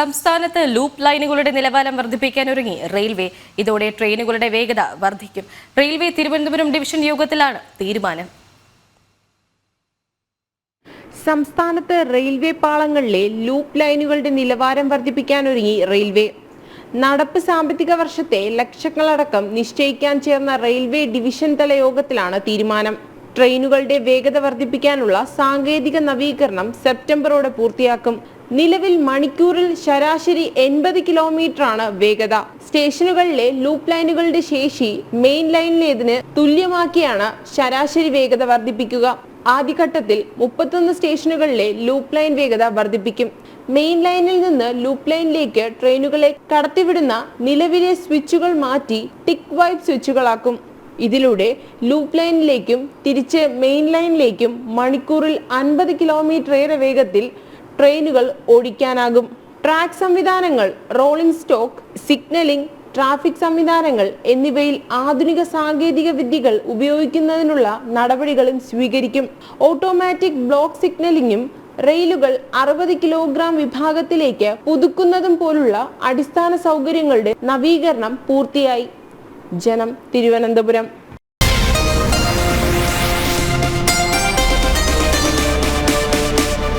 സംസ്ഥാനത്ത് ലൂപ്പ് ലൈനുകളുടെ നിലവാരം വർദ്ധിപ്പിക്കാൻ ഒരുങ്ങി. റെയിൽവേ ഇതോടെ ട്രെയിനുകളുടെ വേഗത വർദ്ധിക്കും. റെയിൽവേ തിരുവനന്തപുരം ഡിവിഷൻ യോഗത്തിലാണ് തീരുമാനം. സംസ്ഥാനത്ത് റെയിൽവേ പാളങ്ങളിലെ ലൂപ്പ് ലൈനുകളുടെ നിലവാരം വർദ്ധിപ്പിക്കാനൊരുങ്ങി റെയിൽവേ. നടപ്പ് സാമ്പത്തിക വർഷത്തെ ലക്ഷങ്ങളടക്കം നിശ്ചയിക്കാൻ ചേർന്ന റെയിൽവേ ഡിവിഷൻ തല യോഗത്തിലാണ് തീരുമാനം. ട്രെയിനുകളുടെ വേഗത വർദ്ധിപ്പിക്കാനുള്ള സാങ്കേതിക നവീകരണം സെപ്റ്റംബറോടെ പൂർത്തിയാക്കും. നിലവിൽ മണിക്കൂറിൽ ശരാശരി എൺപത് കിലോമീറ്ററാണ് വേഗത. സ്റ്റേഷനുകളിലെ ലൂപ്പ് ലൈനുകളുടെ ശേഷി മെയിൻ ലൈനിലേതിന് തുല്യമാക്കിയാണ് ശരാശരി വേഗത വർദ്ധിപ്പിക്കുക. ആദ്യഘട്ടത്തിൽ മുപ്പത്തൊന്ന് സ്റ്റേഷനുകളിലെ ലൂപ്പ് ലൈൻ വേഗത വർദ്ധിപ്പിക്കും. മെയിൻ ലൈനിൽ നിന്ന് ലൂപ്പ് ലൈനിലേക്ക് ട്രെയിനുകളെ കടത്തിവിടുന്ന നിലവിലെ സ്വിച്ചുകൾ മാറ്റി ടിക് വൈപ്പ് സ്വിച്ചുകളാക്കും. ഇതിലൂടെ ലൂപ്പ് ലൈനിലേക്കും തിരിച്ച് മെയിൻ ലൈനിലേക്കും മണിക്കൂറിൽ അൻപത് കിലോമീറ്റർ ഏറെ വേഗത്തിൽ ട്രെയിനുകൾ ഓടിക്കാനാകും. ട്രാക്ക് സംവിധാനങ്ങൾ റോളിംഗ് സ്റ്റോക്ക് സിഗ്നലിംഗ് ട്രാഫിക് സംവിധാനങ്ങൾ എന്നിവയിൽ ആധുനിക സാങ്കേതിക വിദ്യകൾ ഉപയോഗിക്കുന്നതിനുള്ള നടപടികളും സ്വീകരിക്കും. ഓട്ടോമാറ്റിക് ബ്ലോക്ക് സിഗ്നലിംഗും റെയിലുകൾ അറുപത് കിലോഗ്രാം വിഭാഗത്തിലേക്ക് പുതുക്കുന്നതും പോലുള്ള അടിസ്ഥാന സൗകര്യങ്ങളുടെ നവീകരണം പൂർത്തിയായി. ജനം തിരുവനന്തപുരം.